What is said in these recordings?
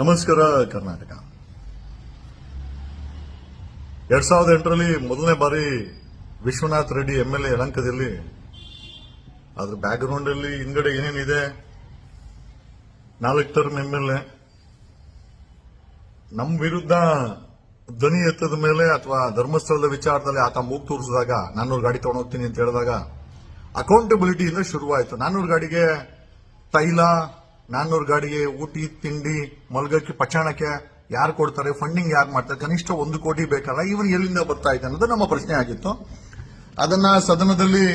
ನಮಸ್ಕಾರ, ಕರ್ನಾಟಕ. ಎರಡ್ ಸಾವಿರದ ಎಂಟರಲ್ಲಿ ಮೊದಲನೇ ಬಾರಿ Vishwanath Reddy M L A ಅದ್ರ ಬ್ಯಾಕ್ ಗ್ರೌಂಡ್ ಅಲ್ಲಿ ಹಿಂದ್ಗಡೆ ಏನೇನಿದೆ, ನಾಲ್ಕು ಟರ್ಮ್ ಎಂ ಎಲ್ ಎ ನಮ್ಮ ವಿರುದ್ಧ ಧ್ವನಿ ಎತ್ತದ ಮೇಲೆ ಅಥವಾ ಧರ್ಮಸ್ಥಳದ ವಿಚಾರದಲ್ಲಿ ಆತ ಮೂಗ್ ತೋರಿಸಿದಾಗ ನಾನ್ನೂರು ಗಾಡಿ ತಗೊಂಡೋಗ್ತೀನಿ ಅಂತ ಹೇಳಿದಾಗ ಅಕೌಂಟಬಿಲಿಟಿಯಿಂದ ಶುರುವಾಯಿತು. ನಾನ್ನೂರು ಗಾಡಿಗೆ ತೈಲ ನಾನ್ನೂರು ಗಾಡಿಗೆ ಊಟಿ, ತಿಂಡಿ, ಮಲ್ಗಕ್ಕೆ ಪಚಾಣಕ್ಕೆ ಯಾರು ಕೊಡ್ತಾರೆ ಫಂಡಿಂಗ್ ಯಾರು ಮಾಡ್ತಾರೆ, ಕನಿಷ್ಠ ಒಂದು ಕೋಟಿ ಬೇಕಲ್ಲ ಇವನ್ ಎಲ್ಲಿಂದ ಬರ್ತಾ ಇದೆ ಅನ್ನೋದು ನಮ್ಮ ಪ್ರಶ್ನೆ ಆಗಿತ್ತು. ಅದನ್ನ ಸದನದಲ್ಲಿ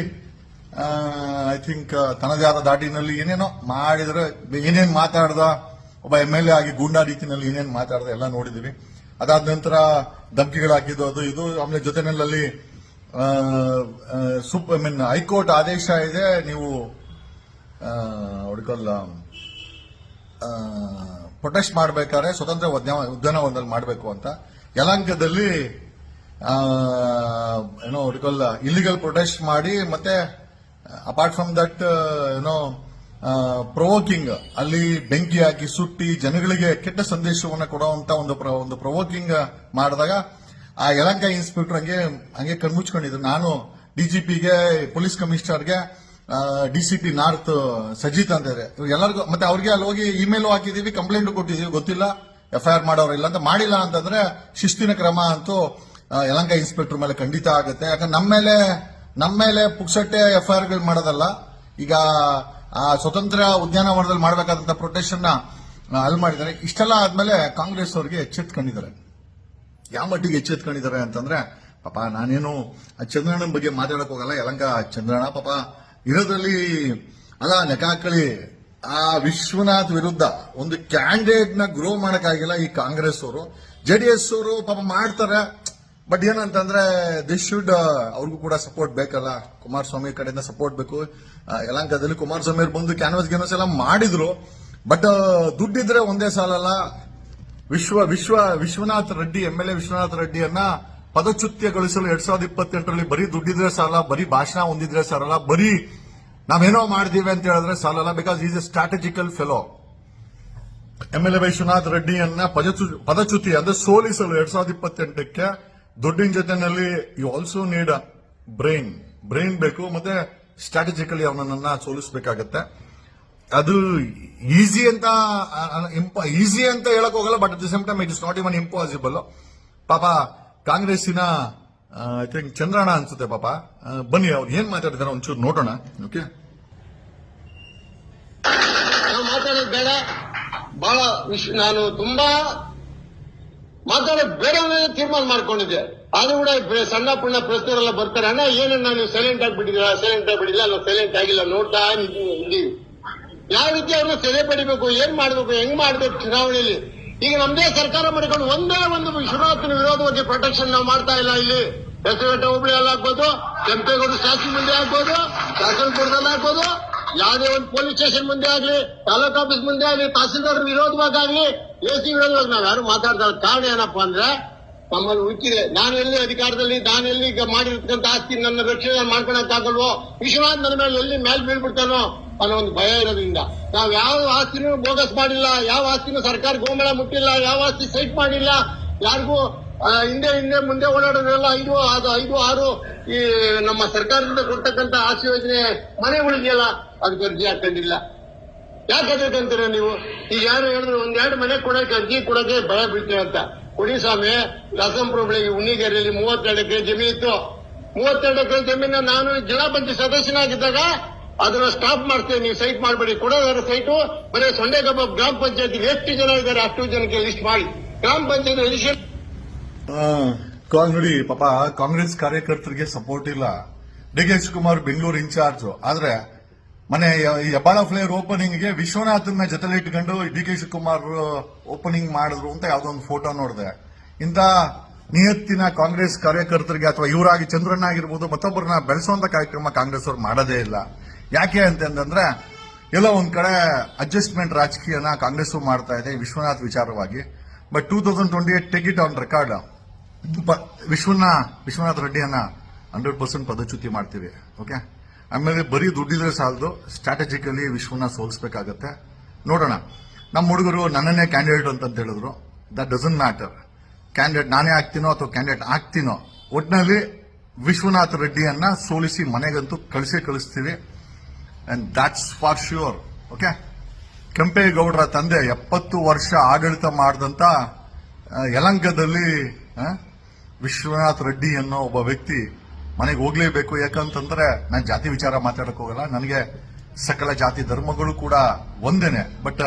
ಐ ಥಿಂಕ್ ತನ್ನದೇ ಆದ ದಾಟಿನಲ್ಲಿ ಏನೇನೋ ಮಾಡಿದ್ರೆ, ಏನೇನು ಮಾತಾಡ್ದ, ಒಬ್ಬ ಎಂ ಎಲ್ ಎ ಆಗಿ ಗೂಂಡಾ ರೀತಿನಲ್ಲಿ ಏನೇನು ಮಾತಾಡ್ದ ಎಲ್ಲ ನೋಡಿದೀವಿ. ಅದಾದ ನಂತರ ಧಮಕಿಗಳು ಅದು ಇದು, ಆಮೇಲೆ ಜೊತೆನಲ್ಲಿ ಸೂಪ್ ಐ ಮೀನ್ ಹೈಕೋರ್ಟ್ ಆದೇಶ ಇದೆ, ನೀವು ಹುಡುಕಲ್ಲ ಪ್ರೊಟೆಸ್ಟ್ ಮಾಡಬೇಕಾದ್ರೆ ಸ್ವತಂತ್ರ ಉದ್ಯಾನ- ಉದ್ಯಾನವನದಲ್ಲಿ ಮಾಡಬೇಕು ಅಂತ. ಯಲಂಕದಲ್ಲಿ ಏನೋ ಹುಡುಕಲ್ಲ ಇಲ್ಲಿಗಲ್ ಪ್ರೊಟೆಸ್ಟ್ ಮಾಡಿ, ಮತ್ತೆ ಅಪಾರ್ಟ್ ಫ್ರಮ್ ದಟ್ ಏನೋ ಪ್ರೊವೋಕಿಂಗ್ ಅಲ್ಲಿ ಬೆಂಕಿ ಹಾಕಿ ಸುಟ್ಟಿ ಜನಗಳಿಗೆ ಕೆಟ್ಟ ಸಂದೇಶವನ್ನು ಕೊಡುವಂತ ಒಂದು ಒಂದು ಪ್ರೊವೋಕಿಂಗ್ ಮಾಡಿದಾಗ, ಆ ಯಲಂಕ ಇನ್ಸ್ಪೆಕ್ಟರ್ ಹಂಗೆ ಹಂಗೆ ಕಣ್ಮುಚ್ಕೊಂಡಿದ್ರು. ನಾನು ಡಿಜಿಪಿಗೆ ಪೊಲೀಸ್ ಕಮಿಷನರ್ಗೆ ಡಿಸಿಪಿ ನಾರ್ತ್, ಸಜಿತ್ ಅಂತ ಎಲ್ಲರಿಗೂ, ಮತ್ತೆ ಅವ್ರಿಗೆ ಅಲ್ಲಿ ಹೋಗಿ ಇಮೇಲ್ ಹಾಕಿದೀವಿ ಕಂಪ್ಲೇಂಟ್ ಕೊಟ್ಟಿದೀವಿ, ಗೊತ್ತಿಲ್ಲ. ಎಫ್ಐಆರ್ ಮಾಡೋರಿಲ್ಲ ಅಂತ. ಮಾಡಿಲ್ಲ ಅಂತಂದ್ರೆ ಶಿಸ್ತಿನ ಕ್ರಮ ಅಂತೂ ಯಲಂಕ ಇನ್ಸ್ಪೆಕ್ಟರ್ ಮೇಲೆ ಖಂಡಿತ ಆಗುತ್ತೆ. ಯಾಕಂದ್ರೆ ನಮ್ಮ ಮೇಲೆ ನಮ್ಮ ಮೇಲೆ ಪುಕ್ಸಟ್ಟೆ ಎಫ್ಐಆರ್ಗಳು ಮಾಡೋದಲ್ಲ. ಈಗ, ಆ, ಸ್ವತಂತ್ರ ಉದ್ಯಾನವನದಲ್ಲಿ ಮಾಡಬೇಕಾದಂತ ಪ್ರೊಟೆಕ್ಷನ್ ಅಲ್ಲಿ ಮಾಡಿದ್ದಾರೆ. ಇಷ್ಟೆಲ್ಲ ಆದ್ಮೇಲೆ ಕಾಂಗ್ರೆಸ್ ಅವರಿಗೆ ಎಚ್ಚೆತ್ಕೊಂಡಿದ್ದಾರೆ. ಯಾವ ಮಟ್ಟಿಗೆ ಎಚ್ಚೆತ್ಕೊಂಡಿದ್ದಾರೆ ಅಂತಂದ್ರೆ, ಪಾಪ ನಾನೇನು ಚಂದ್ರಣ್ಣನ ಬಗ್ಗೆ ಮಾತಾಡಕ್ ಹೋಗಲ್ಲ. ಯಲಂಕ ಚಂದ್ರಣ್ಣ ಪಾಪ ಇರೋದ್ರಲ್ಲಿ ಅಲ್ಲ ನೆಕಾಕಳಿ ಆ ವಿಶ್ವನಾಥ್ ವಿರುದ್ಧ ಒಂದು ಕ್ಯಾಂಡಿಡೇಟ್ನ ಗ್ರೋ ಮಾಡಕ್ಕಾಗಿಲ್ಲ ಈ ಕಾಂಗ್ರೆಸ್ ಅವರು. ಎಸ್ ಅವರು ಪಾಪ ಮಾಡ್ತಾರೆ. ಬಟ್ ಏನಂತಂದ್ರೆ ದಿಸ್ ಶುಡ್ ಅವ್ರಿಗೂ ಕೂಡ ಸಪೋರ್ಟ್ ಬೇಕಲ್ಲ. ಕುಮಾರಸ್ವಾಮಿ ಕಡೆಯಿಂದ ಸಪೋರ್ಟ್ ಬೇಕು. ಯಲಂಕದಲ್ಲಿ ಕುಮಾರಸ್ವಾಮಿ ಅವ್ರು ಬಂದು ಕ್ಯಾನ್ವಸ್ ಗ್ಯಾನ್ವಸ್ ಎಲ್ಲ ಮಾಡಿದ್ರು. ಬಟ್ ದುಡ್ಡಿದ್ರೆ ಒಂದೇ ಸಾಲಲ್ಲ. Vishwa Vishwa, Vishwanath Reddy, M L A Vishwanath ರೆಡ್ಡಿಯನ್ನ ಪದಚ್ಯುತ್ಯಗೊಳಿಸಲು ಎರಡ್ ಸಾವಿರದ ಇಪ್ಪತ್ತೆಂಟರಲ್ಲಿ ಬರೀ ದುಡ್ಡಿದ್ರೆ ಸಾಲ ಬರೀ ಭಾಷಣ ಹೊಂದಿದ್ರೆ ಸಾಲಲ್ಲ, ಬರೀ ನಾವೇನೋ ಮಾಡಿದೀವಿ ಅಂತ ಹೇಳಿದ್ರೆ ಸಾಲಲ್ಲ because is a strategical fellow M L A Vishwanath ರೆಡ್ಡಿಯನ್ನ ಪದಚು- ಪದಚ್ಯುತಿ ಅಂದ್ರೆ ಸೋಲಿಸಲು ಎರಡ್ ಸಾವಿರದ ಇಪ್ಪತ್ತೆಂಟಕ್ಕೆ ದುಡ್ಡಿನ ಜೊತೆನಲ್ಲಿ you also need brain brain ಬೇಕು, ಮತ್ತೆ ಸ್ಟ್ರಾಟಜಿಕಲಿ ಅವನನ್ನ ಸೋಲಿಸಬೇಕಾಗತ್ತೆ. ಅದು ಈಸಿ ಅಂತ ಈಸಿ ಅಂತ ಹೇಳಕ್ ಹೋಗಲ್ಲ but at the same time it is not even impossible ಪಾಪ ಕಾಂಗ್ರೆಸ್ಸಿನ ಐ ಥಿಂಕ್ ಚಂದ್ರಣ್ಣ ಅನ್ಸುತ್ತೆ ಪಾಪ. ಬನ್ನಿ ಅವ್ರು ಏನ್ ಮಾತಾಡಿದಾರೆ ಒಂಚೂರು ನೋಡೋಣ, ಓಕೆ? ಮಾತಾಡೋದು ಬೇಡ. ಬಹಳ ನಾನು ತುಂಬಾ ಮಾತಾಡೋದು ಬೇಡ ಅನ್ನೋದೇ ತೀರ್ಮಾನ ಮಾಡ್ಕೊಂಡಿದ್ದೆ. ಆದ್ರೂ ಕೂಡ ಸಣ್ಣ ಪುಣ್ಣ ಪ್ರಶ್ನೆಗಳೆಲ್ಲ ಬರ್ತಾರೆ. ಅಣ್ಣ ಏನನ್ನ ನೀವು ಸೈಲೆಂಟ್ ಆಗಿಬಿಟ್ಟಿದ್ದೀರಾ ಸೈಲೆಂಟ್ ಆಗಿಬಿಟ್ಟಿಲ್ಲ ನಾವು ಸೈಲೆಂಟ್ ಆಗಿಲ್ಲ. ನೋಡ್ತಾ ಇದ್ದೀವಿ. ಯಾವ ರೀತಿ ಅವ್ರನ್ನ ಸೆರೆ ಪಡಿಬೇಕು, ಏನ್ ಮಾಡ್ಬೇಕು, ಹೆಂಗ್ ಮಾಡ್ಬೇಕು ಚುನಾವಣೆಯಲ್ಲಿ? ಈಗ ನಮ್ದೇ ಸರ್ಕಾರ ಮಾಡಿಕೊಂಡು ಒಂದೇ ಒಂದು ವಿಶ್ವನಾಥನ ವಿರೋಧವಾಗಿ ಪ್ರೊಟೆಕ್ಷನ್ ನಾವು ಮಾಡ್ತಾ ಇಲ್ಲ ಇಲ್ಲಿ. ಹೆಸರುಘಟ್ಟ ಹೋಬಳಿ ಅಲ್ಲಿ ಆಗ್ಬೋದು ಕೆಂಪೇಗೌಡ ಶಾಸನ ಮುಂದೆ ಆಗ್ಬೋದು, ಶಾಸನಪುರದಲ್ಲಿ ಆಗ್ಬೋದು, ಯಾವುದೇ ಒಂದು ಪೊಲೀಸ್ ಸ್ಟೇಷನ್ ಮುಂದೆ ಆಗ್ಲಿ, ತಾಲೂಕ್ ಆಫೀಸ್ ಮುಂದೆ ಆಗ್ಲಿ, ತಹಸೀಲ್ದಾರ್ ವಿರೋಧವಾಗಲಿ ಎ ಸಿ ವಿರೋಧವಾಗಿ ನಾವು ಯಾರು ಮಾತಾಡ್ತಾ ಕಾರಣ ಏನಪ್ಪಾ ಅಂದ್ರೆ, ನಮ್ಮಲ್ಲಿ ಹುಚ್ಚಿದೆ ನಾನು ಎಲ್ಲಿ ಅಧಿಕಾರದಲ್ಲಿ, ನಾನು ಎಲ್ಲಿ ಈಗ ಮಾಡಿರ್ತಕ್ಕಂಥ ಆಸ್ತಿ ನನ್ನ ರಕ್ಷಣೆ ಮಾಡ್ಕೊಳಕ್ಕಾಗಲ್ವೋ ವಿಶ್ವನಾಥ್ ನನ್ನ ಮೇಲೆ ಎಲ್ಲಿ ಮೇಲ್ ಬೀಳ್ಬಿಡ್ತಾನೋ? ಅನ್ನೋ ಒಂದು ಭಯ ಇರೋದ್ರಿಂದ. ನಾವ್ ಯಾವ ಆಸ್ತಿನೂ ಬೋಗಸ್ ಮಾಡಿಲ್ಲ, ಯಾವ ಆಸ್ತಿನೂ ಸರ್ಕಾರ ಗೋಮಳ ಮುಟ್ಟಿಲ್ಲ, ಯಾವ ಆಸ್ತಿ ಸೈಟ್ ಮಾಡಿಲ್ಲ. ಯಾರಿಗೂ ಹಿಂದೆ ಹಿಂದೆ, ಮುಂದೆ ಓಡಾಡೋದ್ರಲ್ಲ ಐದು, ಅದು ಐದು, ಆರು ಈ ನಮ್ಮ ಸರ್ಕಾರದಿಂದ ಕೊಡ್ತಕ್ಕಂತ ಆಸ್ತಿ ಯೋಜನೆ ಮನೆ ಮನೆಗಳಿದೆಯಲ್ಲ ಅದು ಅರ್ಜಿ ಹಾಕೊಂಡಿಲ್ಲ. ಯಾಕೆ ಅದಕ್ಕಂತೀರ ನೀವು? ಈಗ ಯಾರು ಹೇಳಿದ್ರು ಒಂದೆರಡು ಮನೆ ಕೊಡಕ್ಕೆ, ಅರ್ಜಿ ಕೊಡಕ್ಕೆ ಭಯ ಬೀಳ್ತೀವಿ ಅಂತ. ಕೊಡಿ ಸ್ವಾಮಿ ಬೆಳಗ್ಗೆ ಉಣ್ಣಿಗೆರೆಯಲ್ಲಿ ಮೂವತ್ತೆರಡು ಎಕರೆ ಜಮೀನು ಇತ್ತು. ಮೂವತ್ತೆರಡು ಎಕರೆ ಜಮೀನ ನಾನು ಜಿಲ್ಲಾ ಪಂಚಾಯತ್ ಸದಸ್ಯನಾಗಿದ್ದಾಗ ಅದನ್ನ ಸ್ಟಾಪ್ ಮಾಡ್ತೇವೆ, ನೀವು ಸೈಟ್ ಮಾಡಬೇಡಿ. ಕೊಡೋದಾರ ಸೈಟು ಬರೀ ಸೊಂಡೆಗಬ್ಬ ಗ್ರಾಮ ಪಂಚಾಯತ್ ಎಷ್ಟು ಜನ ಇದ್ದಾರೆ, ಅಷ್ಟು ಜನಕ್ಕೆ ಲಿಸ್ಟ್ ಮಾಡಿ. ಗ್ರಾಮ ಪಂಚಾಯತ್ ಕಾ- ನೋಡಿ, ಪಾಪ ಕಾಂಗ್ರೆಸ್ ಕಾರ್ಯಕರ್ತರಿಗೆ ಸಪೋರ್ಟ್ ಇಲ್ಲ. D K Shivakumar Bengaluru incharge ಆದ್ರೆ, ಮನೆ ಹೆಬ್ಬಾಳ ಫ್ಲೇರ್ ಓಪನಿಂಗ್ಗೆ ವಿಶ್ವನಾಥನ್ನ ಜೊತೆಲಿ ಇಟ್ಕೊಂಡು ಡಿ ಕೆ ಶಿವಕುಮಾರ್ ಓಪನಿಂಗ್ ಮಾಡಿದ್ರು ಅಂತ ಯಾವ್ದೋ ಒಂದು ಫೋಟೋ ನೋಡಿದೆ. ಇಂತ ನಿಯತ್ತಿನ ಕಾಂಗ್ರೆಸ್ ಕಾರ್ಯಕರ್ತರಿಗೆ ಅಥವಾ ಇವರಾಗಿ ಚಂದ್ರಣ್ಣ ಆಗಿರ್ಬೋದು, ಮತ್ತೊಬ್ಬರನ್ನ ಬೆಳೆಸುವಂತ ಕಾರ್ಯಕ್ರಮ ಕಾಂಗ್ರೆಸ್ ಅವರು ಮಾಡೋದೇ ಇಲ್ಲ. ಯಾಕೆ ಅಂತಂದ್ರೆ ಎಲ್ಲ ಒಂದ್ ಕಡೆ ಅಡ್ಜಸ್ಟ್ಮೆಂಟ್ ರಾಜಕೀಯನ ಕಾಂಗ್ರೆಸ್ ಮಾಡ್ತಾ ಇದೆ ವಿಶ್ವನಾಥ್ ವಿಚಾರವಾಗಿ. But two thousand twenty eight take it on record ವಿಶ್ವನ, Vishwanath ರೆಡ್ಡಿಯನ್ನ ಹಂಡ್ರೆಡ್ ಪರ್ಸೆಂಟ್ ಪದಚ್ಯುತಿ ಮಾಡ್ತೀವಿ ಓಕೆ ಆಮೇಲೆ ಬರೀ ದುಡ್ಡಿದ್ರೆ ಸಾಲದು ಸ್ಟ್ರಾಟಜಿಕಲಿ ವಿಶ್ವನ ಸೋಲಿಸಬೇಕಾಗತ್ತೆ. ನೋಡೋಣ, ನಮ್ಮ ಹುಡುಗರು ನನ್ನನ್ನೇ ಕ್ಯಾಂಡಿಡೇಟ್ ಅಂತ ಹೇಳಿದ್ರು. ದಟ್ ಡಸಂಟ್ ಮ್ಯಾಟರ್ ಕ್ಯಾಂಡಿಡೇಟ್ ನಾನೇ ಆಗ್ತೀನೋ ಅಥವಾ ಕ್ಯಾಂಡಿಡೇಟ್ ಆಗ್ತೀನೋ? ಒಟ್ಟಿನಲ್ಲಿ ವಿಶ್ವನಾಥ್ ರೆಡ್ಡಿಯನ್ನ ಸೋಲಿಸಿ ಮನೆಗಂತೂ ಕಳಿಸೇ ಕಳಿಸ್ತೀವಿ. And that's for sure okay ಕೆಂಪೇಗೌಡರ ತಂದೆ ಎಪ್ಪತ್ತು ವರ್ಷ ಆಡಳಿತ ಮಾಡಿದಂತ ಆ, ಯಲಂಕದಲ್ಲಿ ವಿಶ್ವನಾಥ್ ರೆಡ್ಡಿ ಅನ್ನೋ ಒಬ್ಬ ವ್ಯಕ್ತಿ ಮನೆಗೆ ಹೋಗ್ಲೇಬೇಕು. ಯಾಕಂತಂದ್ರೆ ನಾನು ಜಾತಿ ವಿಚಾರ ಮಾತಾಡಕ್ ಹೋಗಲ್ಲ. ನನಗೆ ಸಕಲ ಜಾತಿ ಧರ್ಮಗಳು ಕೂಡ ಒಂದೇನೆ. ಬಟ್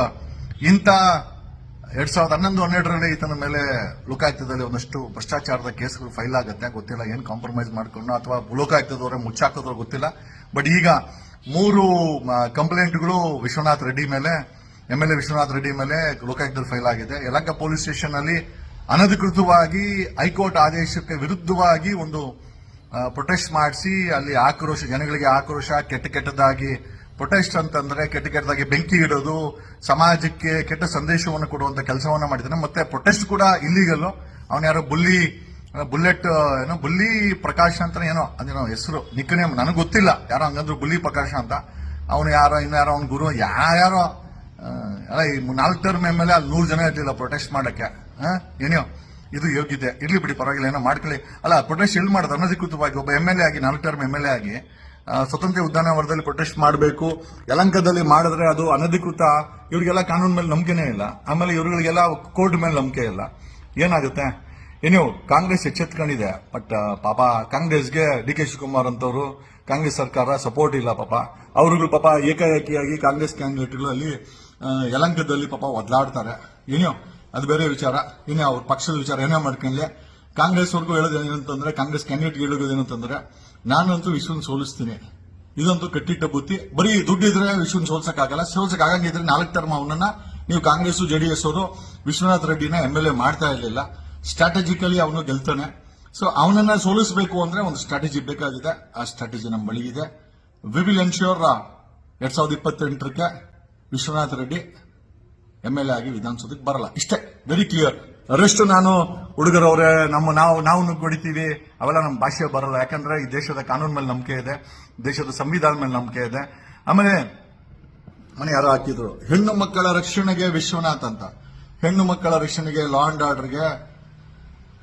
ಇಂಥ ಎರಡ್ ಸಾವಿರದ ಹನ್ನೊಂದು ಹನ್ನೆರಡರಲ್ಲಿ ಈತನ ಮೇಲೆ ಲೋಕಾಯುಕ್ತದಲ್ಲಿ ಒಂದಷ್ಟು ಭ್ರಷ್ಟಾಚಾರದ ಕೇಸ್ಗಳು ಫೈಲ್ ಆಗುತ್ತೆ. ಗೊತ್ತಿಲ್ಲ ಏನು ಕಾಂಪ್ರಮೈಸ್ ಮಾಡ್ಕೊಂಡು ಅಥವಾ ಲೋಕಾಯುಕ್ತದವರೇ ಮುಚ್ಚಾಕಿದ್ರು ಗೊತ್ತಿಲ್ಲ. ಬಟ್ ಈಗ ಮೂರು ಕಂಪ್ಲೇಂಟ್ಗಳು ವಿಶ್ವನಾಥ್ ರೆಡ್ಡಿ ಮೇಲೆ M L A Vishwanath Reddy ಮೇಲೆ ಲೋಕಾಯುಕ್ತದಲ್ಲಿ ಫೈಲ್ ಆಗಿದೆ. ಯಲಂಕ ಪೊಲೀಸ್ ಸ್ಟೇಷನ್ ಅಲ್ಲಿ ಅನಧಿಕೃತವಾಗಿ ಹೈಕೋರ್ಟ್ ಆದೇಶಕ್ಕೆ ವಿರುದ್ಧವಾಗಿ ಒಂದು ಪ್ರೊಟೆಸ್ಟ್ ಮಾಡಿಸಿ, ಅಲ್ಲಿ ಆಕ್ರೋಶ, ಜನಗಳಿಗೆ ಆಕ್ರೋಶ, ಕೆಟ್ಟ ಕೆಟ್ಟದಾಗಿ ಪ್ರೊಟೆಸ್ಟ್ ಅಂತಂದ್ರೆ ಕೆಟ್ಟ ಕೆಟ್ಟದಾಗಿ ಬೆಂಕಿ ಇಡೋದು, ಸಮಾಜಕ್ಕೆ ಕೆಟ್ಟ ಸಂದೇಶವನ್ನು ಕೊಡುವಂತ ಕೆಲಸವನ್ನ ಮಾಡಿದ್ದಾನೆ. ಮತ್ತೆ ಪ್ರೊಟೆಸ್ಟ್ ಕೂಡ ಇಲ್ಲಿಗಲ್ಲೂ ಅವನ ಯಾರೋ ಬುಲ್ಲಿ ಬುಲೆಟ್ ಏನೋ ಬುಲ್ಲಿ ಪ್ರಕಾಶ್ ಅಂತ ಏನೋ, ಅದೇನೋ ಹೆಸರು ನಿಕ್ಕನೆ ನನಗೆ ಗೊತ್ತಿಲ್ಲ, ಯಾರೋ ಹಂಗಂದ್ರು ಬುಲ್ಲಿ ಪ್ರಕಾಶ್ ಅಂತ. ಅವನು ಯಾರೋ, ಇನ್ಯಾರೋ, ಅವ್ನ ಗುರು ಯಾರ್ಯಾರೋ ಅಲ್ಲ, ಈ ನಾಲ್ಕು ಟರ್ಮ್ ಎಂ ಎಲ್ ಎ, ಅಲ್ಲಿ ನೂರು ಜನ ಇರ್ಲಿಲ್ಲ ಪ್ರೊಟೆಸ್ಟ್ ಮಾಡಕ್ಕೆ? ಏನೋ ಇದು ಯೋಗ್ಯತೆ, ಇರ್ಲಿ ಬಿಡಿ, ಪರವಾಗಿಲ್ಲ, ಏನೋ ಮಾಡ್ಕೊಳ್ಳಿ. ಅಲ್ಲ ಪ್ರೊಟೆಸ್ಟ್ ಎಲ್ಲಿ ಮಾಡೋದು ಅನಧಿಕೃತವಾಗಿ ಒಬ್ಬ ಎಂ ಎಲ್ ಎ ಆಗಿ, ನಾಲ್ಕು ಟರ್ಮ್ ಎಂ ಎಲ್ ಎ ಆಗಿ ಸ್ವತಂತ್ರ ಉದ್ಯಾನವನದಲ್ಲಿ ಪ್ರೊಟೆಸ್ಟ್ ಮಾಡಬೇಕು, ಯಲಂಕದಲ್ಲಿ ಮಾಡಿದ್ರೆ ಅದು ಅನಧಿಕೃತ, ಇವರಿಗೆಲ್ಲ ಕಾನೂನು ಮೇಲೆ ನಂಬಿಕೆನೇ ಇಲ್ಲ. ಆಮೇಲೆ ಇವರುಗಳಿಗೆಲ್ಲ ಕೋರ್ಟ್ ಮೇಲೆ ನಂಬಿಕೆ ಇಲ್ಲ. ಏನಾಗುತ್ತೆ? ಏನು ಕಾಂಗ್ರೆಸ್ ಎಚ್ಚೆತ್ಕೊಂಡಿದೆ ಬಟ್ ಪಾಪ ಕಾಂಗ್ರೆಸ್ಗೆ ಡಿ ಕೆ ಶಿವಕುಮಾರ್ ಅಂತವರು ಕಾಂಗ್ರೆಸ್ ಸರ್ಕಾರ ಸಪೋರ್ಟ್ ಇಲ್ಲ ಪಾಪ. ಅವ್ರಿಗೂ ಪಾಪ ಏಕಾಏಕಿಯಾಗಿ ಕಾಂಗ್ರೆಸ್ ಕ್ಯಾಂಡಿಡೇಟ್ಗಳು ಅಲ್ಲಿ ಯಲಂಕದಲ್ಲಿ ಪಾಪ ಒದ್ಲಾಡ್ತಾರೆ ಏನೋ ಅದು ಬೇರೆ ವಿಚಾರ. ಏನೇ ಅವ್ರ ಪಕ್ಷದ ವಿಚಾರ ಏನೇ ಮಾಡ್ಕೊಂಡ್ಲೆ ಕಾಂಗ್ರೆಸ್ ವರ್ಗು ಹೇಳೋದು ಅಂತಂದ್ರೆ ಕಾಂಗ್ರೆಸ್ ಕ್ಯಾಂಡಿಡೇಟ್ ಹೇಳೋದು ಅಂತಂದ್ರೆ ನಾನಂತೂ ವಿಶ್ವನ ಸೋಲಿಸ್ತೀನಿ. ಇದಂತೂ ಕಟ್ಟಿಟ್ಟ ಬುತ್ತಿ ಬರೀ ದುಡ್ಡಿದ್ರೆ ವಿಶ್ವನ ಸೋಲ್ಸಕ್ ಆಗಲ್ಲ ಸೋಲ್ಸಕ್ ಆಗಂಗಿದ್ರೆ ನಾಲ್ಕು ಟರ್ಮ್ ಅವನನ್ನ ನೀವು ಕಾಂಗ್ರೆಸ್ ಜೆಡಿಎಸ್ ಅವರು ವಿಶ್ವನಾಥ್ ರೆಡ್ಡಿನ ಎಂ ಎಲ್ ಎ ಮಾಡ್ತಾ ಇರಲಿಲ್ಲ. ಸ್ಟ್ರಾಟಜಿಕಲಿ ಅವನು ಗೆಲ್ತಾನೆ. ಸೊ ಅವನನ್ನ ಸೋಲಿಸಬೇಕು ಅಂದ್ರೆ ಒಂದು ಸ್ಟ್ರಾಟಜಿ ಬೇಕಾಗಿದೆ. ಆ ಸ್ಟ್ರಾಟಜಿ ನಮ್ಮ ಬಳಿ ಇದೆ ವಿ ವಿಲ್ ಎನ್ಶ್ಯೂರ್ ಎರಡ್ ಸಾವಿರದ ಇಪ್ಪತ್ತೆಂಟಕ್ಕೆ Vishwanath Reddy M L A ಆಗಿ ವಿಧಾನಸೌಧಕ್ಕೆ ಬರಲ್ಲ. ಇಷ್ಟೇ ವೆರಿ ಕ್ಲಿಯರ್ ರೆಸ್ಟ್ ನಾನು ಹುಡುಗರವ್ರೆ, ನಮ್ಮ ನಾವು ನಾವು ನುಗ್ಗೊಡಿತೀವಿ ಅವೆಲ್ಲ ನಮ್ಮ ಭಾಷೆ ಬರಲ್ಲ. ಯಾಕಂದ್ರೆ ಈ ದೇಶದ ಕಾನೂನು ಮೇಲೆ ನಂಬಿಕೆ ಇದೆ. ದೇಶದ ಸಂವಿಧಾನ ಮೇಲೆ ನಂಬಿಕೆ ಇದೆ. ಆಮೇಲೆ, ಮನೆ ಯಾರೋ ಹಾಕಿದ್ರು. ಹೆಣ್ಣು ಮಕ್ಕಳ ರಕ್ಷಣೆಗೆ ವಿಶ್ವನಾಥ್ ಅಂತ. ಹೆಣ್ಣು ಮಕ್ಕಳ ರಕ್ಷಣೆಗೆ ಲಾ ಅಂಡ್ ಆರ್ಡರ್ಗೆ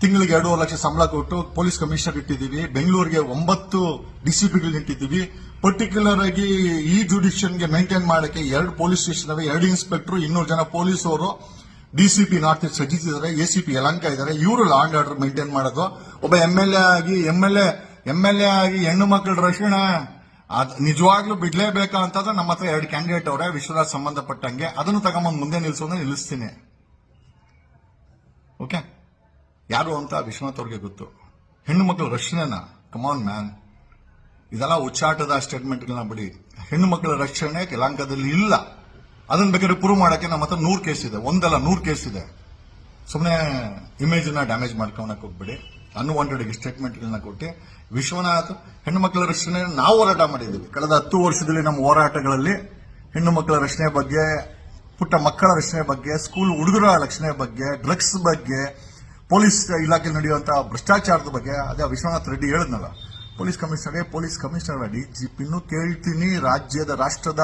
ತಿಂಗಳಿಗೆ ಎರಡೂವರೆ ಲಕ್ಷ ಸಂಬಳ ಕೊಟ್ಟು ಪೊಲೀಸ್ ಕಮಿಷನರ್ ಇಟ್ಟಿದ್ದೀವಿ. ಬೆಂಗಳೂರಿಗೆ ಒಂಬತ್ತು ಡಿಸಿಪಿಗಳು ಇಟ್ಟಿದ್ದೀವಿ. ಪರ್ಟಿಕ್ಯುಲರ್ ಆಗಿ ಈ ಜುಡಿಷನ್ಗೆ ಮೇಂಟೈನ್ ಮಾಡಕ್ಕೆ ಎರಡು ಪೊಲೀಸ್ ಸ್ಟೇಷನ್ ಅವೆ ಎರಡು ಇನ್ಸ್ಪೆಕ್ಟರ್ ಇನ್ನೂರು ಜನ ಪೊಲೀಸರು ಡಿಸಿಪಿ ನಾರ್ತ್ ಈಸ್ಟ್ ಸಜ್ಜಿಸಿದ್ದಾರೆ ಪಿ ಯಲಂಕ ಇದ್ದಾರೆ. ಇವರು ಲಾ ಅಂಡ್ ಆರ್ಡರ್ ಮೇಂಟೈನ್ ಮಾಡೋದು. ಒಬ್ಬ ಎಂ ಎಲ್ ಎ ಆಗಿ M L A M L A ಆಗಿ ಹೆಣ್ಣು ಮಕ್ಕಳ ರಕ್ಷಣೆ, ಅದ್ ನಿಜವಾಗ್ಲೂ ಬಿಡ್ಲೇಬೇಕಾ ನಮ್ಮ ಹತ್ರ ಎರಡು ಕ್ಯಾಂಡಿಡೇಟ್ ಅವರೇ ವಿಶ್ವರಾಜ್ ಸಂಬಂಧಪಟ್ಟಂಗೆ. ಅದನ್ನು ತಗೊಂಬಂದು ಮುಂದೆ ನಿಲ್ಸೋದ್ರೆ ನಿಲ್ಲಿಸ್ತೀನಿ. ಓಕೆ ಯಾರು ಅಂತ ವಿಶ್ವನಾಥ್ ಅವ್ರಿಗೆ ಗೊತ್ತು. ಹೆಣ್ಣು ಮಕ್ಕಳ ರಕ್ಷಣೆನ ಕಮಾನ್ ಮ್ಯಾನ್ ಇದೆಲ್ಲ ಉಚ್ಚಾಟದ ಸ್ಟೇಟ್ಮೆಂಟ್ಗಳನ್ನ ಬಿಡಿ. ಹೆಣ್ಣು ಮಕ್ಕಳ ರಕ್ಷಣೆ ಕೆಲಂಕದಲ್ಲಿ ಇಲ್ಲ. ಅದನ್ನ ಬೇಕಾದ್ರೆ ಪ್ರೂವ್ ಮಾಡೋಕ್ಕೆ ನಮ್ಮ ಹತ್ರ ನೂರು ಕೇಸ್ ಇದೆ. ಒಂದಲ್ಲ, ನೂರು ಕೇಸ್ ಇದೆ. ಸುಮ್ಮನೆ ಇಮೇಜ್ನ ಡ್ಯಾಮೇಜ್ ಮಾಡ್ಕೊಳಕ್ ಹೋಗ್ಬಿಡಿ. ಅನ್ವಾಂಟೆಡ್ ಸ್ಟೇಟ್ಮೆಂಟ್ಗಳನ್ನ ಕೊಟ್ಟು, ವಿಶ್ವನಾಥ್ ಹೆಣ್ಣು ಮಕ್ಕಳ ರಕ್ಷಣೆ ನಾವು ಹೋರಾಟ ಮಾಡಿದ್ದೀವಿ. ಕಳೆದ ಹತ್ತು ವರ್ಷದಲ್ಲಿ ನಮ್ಮ ಹೋರಾಟಗಳಲ್ಲಿ ಹೆಣ್ಣು ಮಕ್ಕಳ ರಕ್ಷಣೆ ಬಗ್ಗೆ, ಪುಟ್ಟ ಮಕ್ಕಳ ರಕ್ಷಣೆ ಬಗ್ಗೆ ಸ್ಕೂಲ್ ಹುಡುಗರ ರಕ್ಷಣೆ ಬಗ್ಗೆ ಡ್ರಗ್ಸ್ ಬಗ್ಗೆ ಪೊಲೀಸ್ ಇಲಾಖೆ ನಡೆಯುವಂತಹ ಭ್ರಷ್ಟಾಚಾರದ ಬಗ್ಗೆ ಅದೇ ವಿಶ್ವನಾಥ್ ರೆಡ್ಡಿ ಹೇಳಿದ್ನಲ್ಲ. Police commissioner police commissioner D G pin ಕೇಳ್ತೀನಿ, ರಾಜ್ಯದ, ರಾಷ್ಟ್ರದ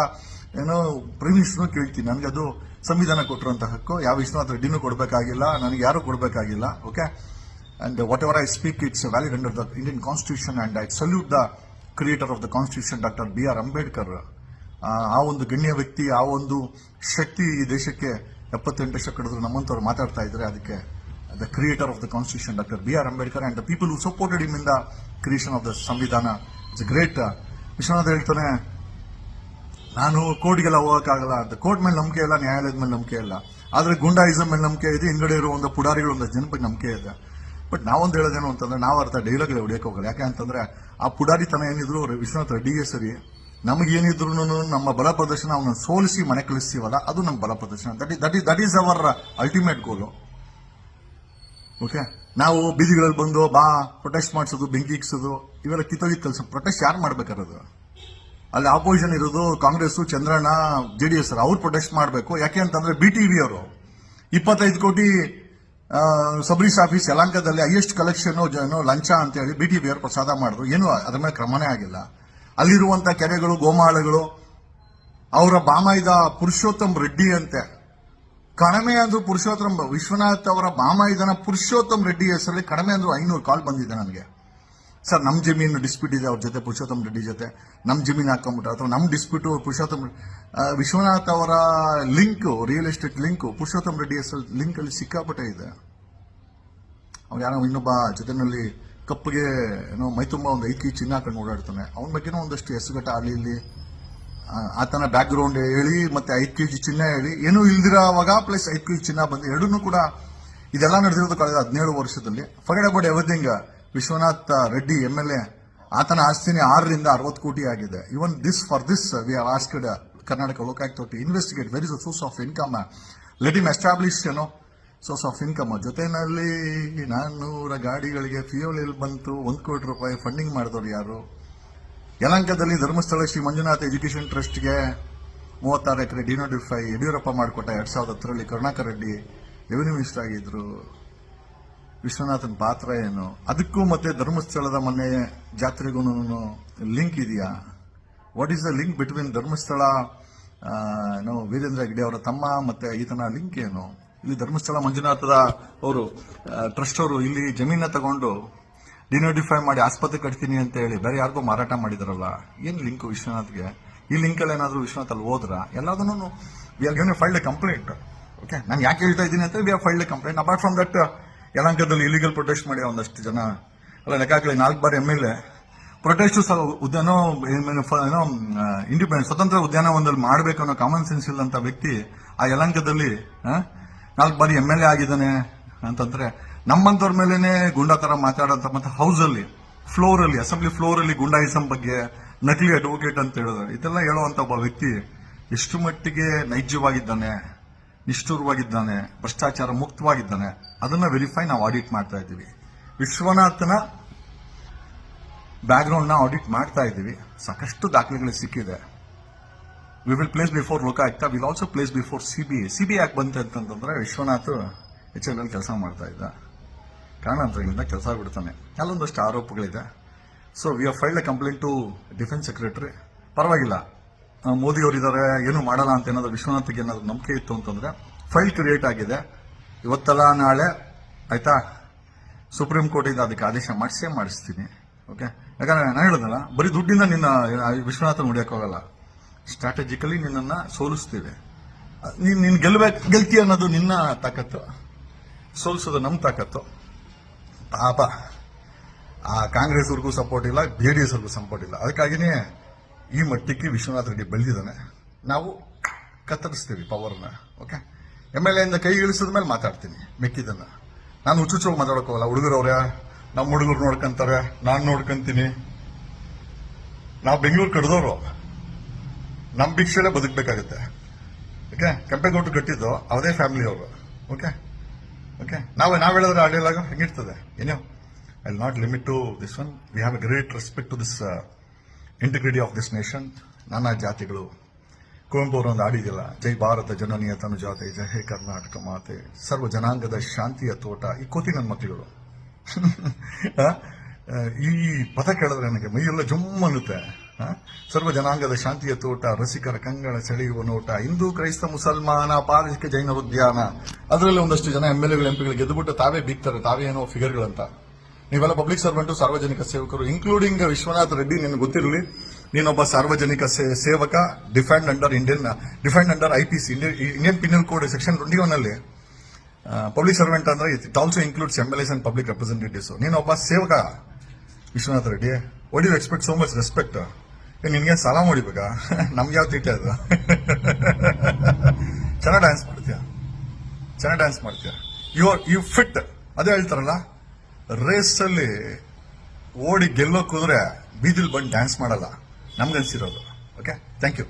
ಏನೋ ಪ್ರೈಮ್ ಕೇಳ್ತೀನಿ. ನನಗೆ ಅದು ಸಂವಿಧಾನ ಕೊಟ್ಟಿರುವಂತಹ ಹಕ್ಕು. ಯಾವ ವಿಶ್ವನಾಥ್ ರೆಡ್ಡಿನೂ ಕೊಡಬೇಕಾಗಿಲ್ಲ, ನನಗೆ ಯಾರು ಕೊಡಬೇಕಾಗಿಲ್ಲ okay and whatever I speak it's valid under the Indian constitution and I salute the creator of the constitution doctor B R Ambedkar ಆ ಒಂದು ಗಣ್ಯ ವ್ಯಕ್ತಿ, ಆ ಒಂದು ಶಕ್ತಿ ಈ ದೇಶಕ್ಕೆ ಎಪ್ಪತ್ತೆಂಟು ಕಳೆದ್ರು ನಮ್ಮಂತವ್ರು ಮಾತಾಡ್ತಾ ಇದ್ರೆ ಅದಕ್ಕೆ the creator of the Dr. Doctor B R Ambedkar people who people him in the creation the creation of the ಸಂವಿಧಾನ great ಗ್ರೇಟ್ ವಿಶ್ವನಾಥ್ ಹೇಳ್ತಾನೆ, ನಾನು ಕೋರ್ಟ್ಗೆಲ್ಲ ಹೋಗೋಕ್ಕಾಗಲ್ಲ ಅಂತ ಕೋರ್ಟ್ ಮೇಲೆ ನಂಬಿಕೆ ಇಲ್ಲ, ನ್ಯಾಯಾಲಯದ ಮೇಲೆ ನಂಬಿಕೆ ಇಲ್ಲ. ಆದರೆ ಗುಂಡಾಯಿಸಮ್ ಮೇಲೆ ನಂಬಿಕೆ ಇದೆ ಹಿಂಗಡೆ ಇರೋ ಒಂದು ಪುಡಾರಿಗಳು ಒಂದು ಜನಪದ ನಂಬಿಕೆ ಇದೆ. ಬಟ್ ನಾವೊಂದು ಹೇಳೋದೇನು ಅಂತಂದ್ರೆ, ನಾವು ಅರ್ಥ ಡೈಲಾಗ್ಗಳು ಹೊಡಿಯಕ್ಕೆ ಹೋಗಲ್ಲ. ಯಾಕೆ ಅಂತಂದ್ರೆ, ಆ ಪುಡಾರಿತನ ಏನಿದ್ರು ವಿಶ್ವನಾಥ್ ರೆಡ್ಡಿಗೆ ಸರಿ ನಮಗೇನಿದ್ರು ನಮ್ಮ ಬಲ ಪ್ರದರ್ಶನ ಅವನ್ನ ಸೋಲಿಸಿ ಮನೆ ಕಳಿಸ್ತೀವಲ್ಲ, ಅದು ನಮ್ಮ ಬಲ ಪ್ರದರ್ಶನ. That is that is our ultimate goal okay ನಾವು ಬೀದಿಗಳಲ್ಲಿ ಬಂದು, ಬಾ ಪ್ರೊಟೆಸ್ಟ್ ಮಾಡಿಸೋದು, ಬೆಂಕಿ ಇಕ್ಸೋದು ಇವೆಲ್ಲ ಕಿತ್ತೋಗಿ ಕೆಲಸ ಪ್ರೊಟೆಸ್ಟ್ ಯಾರು ಮಾಡ್ಬೇಕಾರದು ಅಲ್ಲಿ ಆಪೋಸಿಷನ್ ಇರೋದು Congress, Chandranna, J D S ಅವ್ರು. ಪ್ರೊಟೆಸ್ಟ್ ಮಾಡಬೇಕು. ಯಾಕೆ ಅಂತಂದ್ರೆ ಬಿ ಟಿ ವಿ ಅವರು. ಇಪ್ಪತ್ತೈದು ಕೋಟಿ ಸಬ್ರೀಸ್ ಆಫೀಸ್ ಯಲಾಂಕದಲ್ಲಿ ಹೈಯೆಸ್ಟ್ ಕಲೆಕ್ಷನ್ ಲಂಚ ಅಂತ ಹೇಳಿ ಬಿ ಟಿ ವಿ ಅವರು ಪ್ರಸಾದ ಮಾಡಿದ್ರು. ಏನು, ಅದ್ರ ಮೇಲೆ ಕ್ರಮನೇ ಆಗಿಲ್ಲ. ಅಲ್ಲಿರುವಂತ ಕೆರೆಗಳು, ಗೋಮಾಳಗಳು, ಅವರ ಬಾಮಾಯ್ದ ಪುರುಷೋತ್ತಮ್ ರೆಡ್ಡಿ ಅಂತೆ. ಕಡಿಮೆ ಅಂದ್ರು ಪುರುಷೋತ್ತಮ ವಿಶ್ವನಾಥ್ ಅವರ ಮಾಮ ಇದನ್ನ ಪುರುಷೋತ್ತಮ್ ರೆಡ್ಡಿ ಹೆಸರಲ್ಲಿ ಕಡಿಮೆ ಅಂದ್ರು ಐನೂರು ಕಾಲ್ ಬಂದಿದೆ ನನಗೆ. ಸರ್ ನಮ್ಮ ಜಮೀನು ಡಿಸ್ಪ್ಯೂಟ್ ಇದೆ ಅವ್ರ ಜೊತೆ, ಪುರುಷೋತ್ತಮ್ ರೆಡ್ಡಿ ಜೊತೆ. ನಮ್ಮ ಜಮೀನು ಹಾಕೊಂಡ್ಬಿಟ್ಟು ಅಥವಾ ನಮ್ಮ ಡಿಸ್ಪ್ಯೂಟ್ ಪುರುಷೋತ್ತಮ್ ವಿಶ್ವನಾಥ್ ಅವರ link real estate link Purushottam Reddy ಹೆಸರು ಲಿಂಕ್ ಅಲ್ಲಿ ಸಿಕ್ಕಾಪಟ್ಟೆ ಇದೆ. ಅವ್ನು ಯಾರೋ ಇನ್ನೊಬ್ಬ ಜೊತೆನಲ್ಲಿ ಕಪ್ಪಿಗೆ ಏನೋ ಮೈ ತುಂಬ ಒಂದು ಐದು ಕೆಜಿ ಚಿನ್ನ ಹಾಕೊಂಡು ಓಡಾಡ್ತಾನೆ. ಅವನ ಬಗ್ಗೆನೂ ಒಂದಷ್ಟು ಹೆಸರುಗಟ್ಟ ಅಲ್ಲಿ ಇಲ್ಲಿ ಆತನ ಬ್ಯಾಕ್ ಗ್ರೌಂಡ್ ಹೇಳಿ, ಮತ್ತೆ ಐದು ಕೆಜಿ ಚಿನ್ನ ಹೇಳಿ, ಏನೂ ಇಲ್ದಿರೋವಾಗ ಪ್ಲಸ್ ಐದು ಕೆಜಿ ಚಿನ್ನ ಬಂದು, ಎರಡನ್ನೂ ಕೂಡ ಇದೆಲ್ಲ ನಡೆದಿರೋದು ಕಳೆದ ಹದಿನೇಳು ವರ್ಷದಲ್ಲಿ. ಫಗಡೆ about everything Vishwanath Reddy M L A ಆತನ ಆಸ್ತಿನೇ ಆರರಿಂದ ಅರವತ್ತು ಕೋಟಿ ಆಗಿದೆ. Even this for this we are asked Karnataka Lokayukta to investigate very source of income let him establish ಏನೋ ಸೋರ್ಸ್ ಆಫ್ ಇನ್ಕಮ್ ಜೊತೆನಲ್ಲಿ ನಾನ್ನೂರ ಗಾಡಿಗಳಿಗೆ ಫ್ಯೂಯಲ್ ಎಲ್ಲಿ ಬಂತು. ಒಂದು ಕೋಟಿ ರೂಪಾಯಿ ಫಂಡಿಂಗ್ ಮಾಡಿದವರು ಯಾರು? ಯಲಂಕದಲ್ಲಿ ಧರ್ಮಸ್ಥಳ ಶ್ರೀ ಮಂಜುನಾಥ ಎಜುಕೇಷನ್ ಟ್ರಸ್ಟ್ಗೆ ಮೂವತ್ತಾರು ಎಕರೆ ಡಿನೋಟಿಫೈ ಯಡಿಯೂರಪ್ಪ ಮಾಡಿಕೊಟ್ಟ ಎರಡ್ ಸಾವಿರದ ಹತ್ತರಲ್ಲಿ ಕರುಣಾಕರ್ ರೆಡ್ಡಿ ರೆವಿನ್ಯೂ ಮಿನಿಸ್ಟರ್ ಆಗಿದ್ರು. ವಿಶ್ವನಾಥನ್ ಪಾತ್ರ ಏನು? ಅದಕ್ಕೂ ಮತ್ತೆ ಧರ್ಮಸ್ಥಳದ ಮೊನ್ನೆ ಜಾತ್ರೆಗೂ ಲಿಂಕ್ ಇದೆಯಾ? What is the link between Dharmasthala ನಾವು ವೀರೇಂದ್ರ ಹೆಗ್ಡೆ ಅವರ ತಮ್ಮ ಮತ್ತೆ ಈತನ ಲಿಂಕ್ ಏನು? ಇಲ್ಲಿ ಧರ್ಮಸ್ಥಳ ಮಂಜುನಾಥದ ಅವರು ಟ್ರಸ್ಟ್ ಅವರು ಇಲ್ಲಿ ಜಮೀನ ತಗೊಂಡು ಡಿನೋಟಿಫೈ ಮಾಡಿ ಆಸ್ಪತ್ರೆ ಕಟ್ತೀನಿ ಅಂತ ಹೇಳಿ ಬೇರೆ ಯಾರಿಗೂ ಮಾರಾಟ ಮಾಡಿದಾರಲ್ಲ? ಏನು ಲಿಂಕ್ ವಿಶ್ವನಾಥ್ಗೆ? ಈ ಲಿಂಕ್ ಏನಾದರೂ ವಿಶ್ವನಾಥ್ ಅಲ್ಲಿ ಹೋದ್ರ? ಎಲ್ಲದನ್ನು we are given filed complaint okay ನಾನು ಯಾಕೆ ಹೇಳ್ತಾ ಇದ್ದೀನಿ ಅಂತ we are filed complaint apart from that ಯಲಂಕದಲ್ಲಿ illegal protest ಮಾಡಿ ಒಂದಷ್ಟು ಜನ. ಅಲ್ಲ ಲೆಕ್ಕಾಕಲಿ ನಾಲ್ಕು ಬಾರಿ ಎಂ ಎಲ್ ಎ ಪ್ರೊಟೆಸ್ಟ್ ಉದ್ಯಾನ ಏನೋ ಇಂಡಿಪೆಂಡೆಂಟ್ ಸ್ವತಂತ್ರ ಉದ್ಯಾನವನದಲ್ಲಿ ಮಾಡಬೇಕು ಅನ್ನೋ ಕಾಮನ್ ಸೆನ್ಸ್ ಇಲ್ಲಂತ ವ್ಯಕ್ತಿ ಆ ಯಲಂಕದಲ್ಲಿ ನಾಲ್ಕು ಬಾರಿ ಎಂ ಎಲ್ ಎ ಆಗಿದ್ದಾನೆ ಅಂತಂದ್ರೆ ನಮ್ಮಂತವ್ರ ಮೇಲೇನೆ ಗುಂಡಾ ತರ ಮಾತಾಡೋಂತ ಮತ್ತೆ ಫ್ಲೋರ್ ಅಲ್ಲಿ ಅಸೆಂಬ್ಲಿ ಫ್ಲೋರ್ ಅಲ್ಲಿ ಗುಂಡಾಯಿಸಂ ಬಗ್ಗೆ ನಕಲಿ ಅಡ್ವೊಕೇಟ್ ಅಂತ ಹೇಳಿದ್ರೆ. ಇದೆಲ್ಲ ಹೇಳುವಂತ ಒಬ್ಬ ವ್ಯಕ್ತಿ ಎಷ್ಟು ಮಟ್ಟಿಗೆ ನೈಜವಾಗಿದ್ದಾನೆ, ನಿಷ್ಠುರವಾಗಿದ್ದಾನೆ, ಭ್ರಷ್ಟಾಚಾರ ಮುಕ್ತವಾಗಿದ್ದಾನೆ, ಅದನ್ನ ವೆರಿಫೈ ನಾವು ಆಡಿಟ್ ಮಾಡ್ತಾ ಇದ್ದೀವಿ. ವಿಶ್ವನಾಥನ ಬ್ಯಾಕ್ಗ್ರೌಂಡ್ನ ಆಡಿಟ್ ಮಾಡ್ತಾ ಇದ್ದೀವಿ. ಸಾಕಷ್ಟು ದಾಖಲೆಗಳು ಸಿಕ್ಕಿದೆ. We will place before Lokayukta will also place before CBI CBI ಯಾಕೆ ಬಂತು ವಿಶ್ವನಾಥ್ ಎಚ್ ಎಲ್ ಕೆಲಸ ಮಾಡ್ತಾ ಇದ್ದ. ಕಾರಣಾಂತರಗಳಿಂದ ಕೆಲಸ ಬಿಡ್ತಾನೆ ಅಲ್ಲೊಂದಷ್ಟು ಆರೋಪಗಳಿದೆ. So we are filed a complaint to defence secretary ಪರವಾಗಿಲ್ಲ. ಮೋದಿ ಅವರಿದ್ದಾರೆ ಏನು ಮಾಡಲ್ಲ ಅಂತ ಏನಾದರೂ ವಿಶ್ವನಾಥ್ಗೆ ಏನಾದರೂ ನಂಬಿಕೆ ಇತ್ತು ಅಂತಂದರೆ ಫೈಲ್ ಕ್ರಿಯೇಟ್ ಆಗಿದೆ. ಇವತ್ತಲ್ಲ ನಾಳೆ, ಆಯಿತಾ? ಸುಪ್ರೀಂ ಕೋರ್ಟಿಂದ ಅದಕ್ಕೆ ಆದೇಶ ಮಾಡಿಸೇ ಮಾಡಿಸ್ತೀನಿ. ಓಕೆ ಯಾಕಂದರೆ ನಾನು ಹೇಳಿದಲ್ಲ, ಬರೀ ದುಡ್ಡಿಂದ ನಿನ್ನ ವಿಶ್ವನಾಥನ ಹೊಡಿಯೋಕ್ಕಾಗಲ್ಲ ಸ್ಟ್ರಾಟಜಿಕಲಿ ನಿನ್ನನ್ನು ಸೋಲಿಸ್ತೀವಿ. ನೀನು ನೀನು ಗೆಲ್ಲಬೇಕು ಗೆಲ್ತಿ ಅನ್ನೋದು ನಿನ್ನ ತಾಕತ್ತು. ಸೋಲಿಸೋದು ನಮ್ಮ ತಾಕತ್ತು. ಪಾಪ. ಆ ಕಾಂಗ್ರೆಸ್ವರೆಗೂ ಸಪೋರ್ಟ್ ಇಲ್ಲ, ಜೆ ಡಿ ಎಸ್ ಅವ್ರಿಗೂ ಸಪೋರ್ಟ್ ಇಲ್ಲ. ಅದಕ್ಕಾಗಿನೇ ಈ ಮಟ್ಟಕ್ಕೆ ವಿಶ್ವನಾಥ್ ರೆಡ್ಡಿ ಬೆಳೆದಿದ್ದಾನೆ. ನಾವು ಕತ್ತರಿಸ್ತೀವಿ ಪವರ್ನ ಓಕೆ ಎಂ ಎಲ್ ಎಯಿಂದ ಕೈ ಇಳಿಸಿದ ಮೇಲೆ ಮಾತಾಡ್ತೀನಿ ಮೆಕ್ಕಿದನ್ನ ನಾನು ಹುಚ್ಚುಚ್ಚೋಗಿ ಮಾತಾಡೋಕೋಲ್ಲ ಹುಡುಗರವ್ರೆ, ನಮ್ಮ ಹುಡುಗರು ನೋಡ್ಕೊಂತಾರೆ, ನಾನು ನೋಡ್ಕೊಂತೀನಿ. ನಾವು ಬೆಂಗಳೂರು ಕಡ್ದವ್ರು ನಮ್ಮ ಭಿಕ್ಷೆಲೆ ಬದುಕಬೇಕಾಗುತ್ತೆ. ಓಕೆ ಕೆಂಪೇಗೌಡರು ಕಟ್ಟಿದ್ದು ಫ್ಯಾಮಿಲಿ ಅವರು ಓಕೆ ಓಕೆ ನಾವು ನಾವು ಹೇಳಿದ್ರೆ ಆಡಿಯೋಲಾಗ ಹೆಂಗಿರ್ತದೆ ಏನೋ? I not limit to this one we have a great respect to this integrity of this nation ನಾನಾ ಜಾತಿಗಳು. ಕುವೆಂಪು ಅವರು ಒಂದು ಹಾಡಿದಿಲ್ಲ ಜೈ ಭಾರತ ಜನನೀಯ ತನುಜಾತೆ ಜೈ ಹೇ ಕರ್ನಾಟಕ ಮಾತೆ ಸರ್ವ ಜನಾಂಗದ ಶಾಂತಿಯ ತೋಟ ಈ ಕೋತಿ ನನ್ನ ಆ, ಈ ಪದ ಕೇಳಿದ್ರೆ ನನಗೆ ಮೈಯೆಲ್ಲ ಜುಮ್ ಅನ್ನುತ್ತೆ. ಆ, ಸರ್ವ ಜನಾಂಗದ ಶಾಂತಿಯ ತೋಟ, ರಸಿಕರ ಕಂಗಳ ಸೆಳೆಯುವ ನೋಟ, ಹಿಂದೂ, ಕ್ರೈಸ್ತ, ಮುಸಲ್ಮಾನ, ಪಾರಸಿಕ ಜೈನ ಉದ್ಯಾನ. ಅದರಲ್ಲಿ ಒಂದಷ್ಟು ಜನ ಎಂ ಎಲ್ ಎಗಳು ಎಂಪಿಗಳು ಗೆದ್ದುಬಿಟ್ಟು ತಾವೇ ಬೀಗ್ತಾರೆ, ತಾವೇ ಏನೋ ಫಿಗರ್ಗಳಂತ ನೀವೆಲ್ಲ ಪಬ್ಲಿಕ್ ಸರ್ವೆಂಟು ಸಾರ್ವಜನಿಕ ಸೇವಕರು ಇನ್ಕ್ಲೂಡಿಂಗ್ ವಿಶ್ವನಾಥ್ ರೆಡ್ಡಿ ನಿನ್ನ ಗೊತ್ತಿರಲಿ. ನೀನೊಬ್ಬ ಸಾರ್ವಜನಿಕ ಸೇವಕ defend under Indian defend under IPC Indian penal code section twenty one ಅಲ್ಲಿ. ಪಬ್ಲಿಕ್ ಸರ್ವೆಂಟ್ ಅಂದ್ರೆ it also includes M L S and public representatives ನೀನೊಬ್ಬ ಸೇವಕ, Vishwanath Reddy. Would you expect so much respect ನಿನ್ಗೆ ಸಾಲ ಮಾಡಿಬೇಕಾ? ನಮ್ಗೆ ಯಾವ ತಿಟ್ಟೆ ಅದು? ಚೆನ್ನಾಗಿ ಡ್ಯಾನ್ಸ್ ಮಾಡ್ತೀಯ? ಚೆನ್ನಾಗಿ ಡ್ಯಾನ್ಸ್ ಮಾಡ್ತೀಯ? ಯು ಯು ಫಿಟ್ ಅದೇ ಹೇಳ್ತಾರಲ್ಲ ರೇಸ್ ಅಲ್ಲಿ ಓಡಿ ಗೆಲ್ಲೋ ಕುದುರೆ, ಬೀದಿಲ್ ಬಂದು ಡ್ಯಾನ್ಸ್ ಮಾಡಲ್ಲ. ನಮ್ಗನ್ಸಿರೋದು. Okay thank you